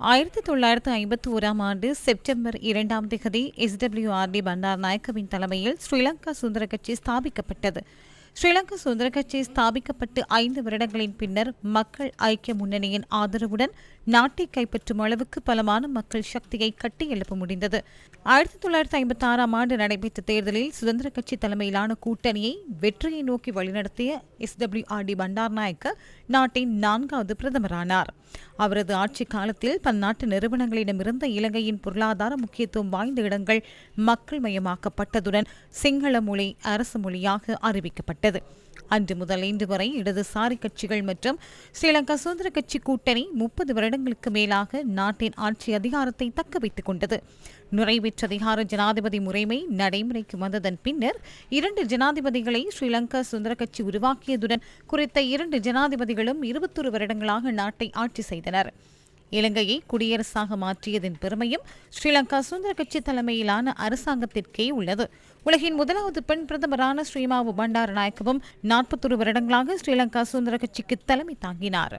ஆயிரத்தி தொள்ளாயிரத்து ஐம்பத்தி ஓராம் ஆண்டு செப்டம்பர் இரண்டாம் திகதி எஸ்டபிள்யூஆர்டி பண்டார் நாயக்கவின் தலைமையில் ஸ்ரீலங்கா சுதந்திர கட்சி ஸ்தாபிக்கப்பட்டது. ஸ்ரீலங்கா சுதந்திர கட்சி ஸ்தாபிக்கப்பட்டு ஐந்து வருடங்களின் பின்னர் மக்கள் ஐக்கிய முன்னணியின் ஆதரவுடன் நாட்டை கைப்பற்றும் அளவுக்கு பலமான மக்கள் சக்தியை கட்டியெழுப்ப முடிந்தது. ஆயிரத்தி தொள்ளாயிரத்தி ஐம்பத்தி ஆறாம் ஆண்டு நடைபெற்ற தேர்தலில் சுதந்திர கட்சி தலைமையிலான கூட்டணியை வெற்றியை நோக்கி வழிநடத்திய S W R D Bandaranaike நாட்டின் நான்காவது பிரதமரானார். அவரது ஆட்சி காலத்தில் பன்னாட்டு நிறுவனங்களிடமிருந்த இலங்கையின் பொருளாதார முக்கியத்துவம் வாய்ந்த இடங்கள் மக்கள் மயமாக்கப்பட்டதுடன் சிங்கள மொழி அரசு மொழியாக அறிவிக்கப்பட்டது. அன்று முதல் இன்று வரை இடதுசாரி கட்சிகள் மற்றும் ஸ்ரீலங்கா சுதந்திர கட்சி கூட்டணி முப்பது வருடங்களுக்கு மேலாக நாட்டின் ஆட்சி அதிகாரத்தை தக்க வைத்துக் கொண்டது. நிறைவேற்ற அதிகார ஜனாதிபதி முறைமை நடைமுறைக்கு வந்ததன் பின்னர் இரண்டு ஜனாதிபதிகளை ஸ்ரீலங்கா சுதந்திர கட்சி உருவாக்கியதுடன் குறித்த இரண்டு ஜனாதிபதிகளும் இருபத்தொரு வருடங்களாக நாட்டை ஆட்சி செய்தனர். இலங்கையை குடியரசாக மாற்றியதன் பெருமையும் ஸ்ரீலங்கா சுதந்திர கட்சி தலைமையிலான அரசாங்கத்திற்கே உள்ளது. உலகின் முதலாவது பெண் பிரதமரான ஸ்ரீமாவு பண்டாரநாயக்கவும் நாற்பத்தொரு வருடங்களாக ஸ்ரீலங்கா சுதந்திர கட்சிக்கு தலைமை தாங்கினார்.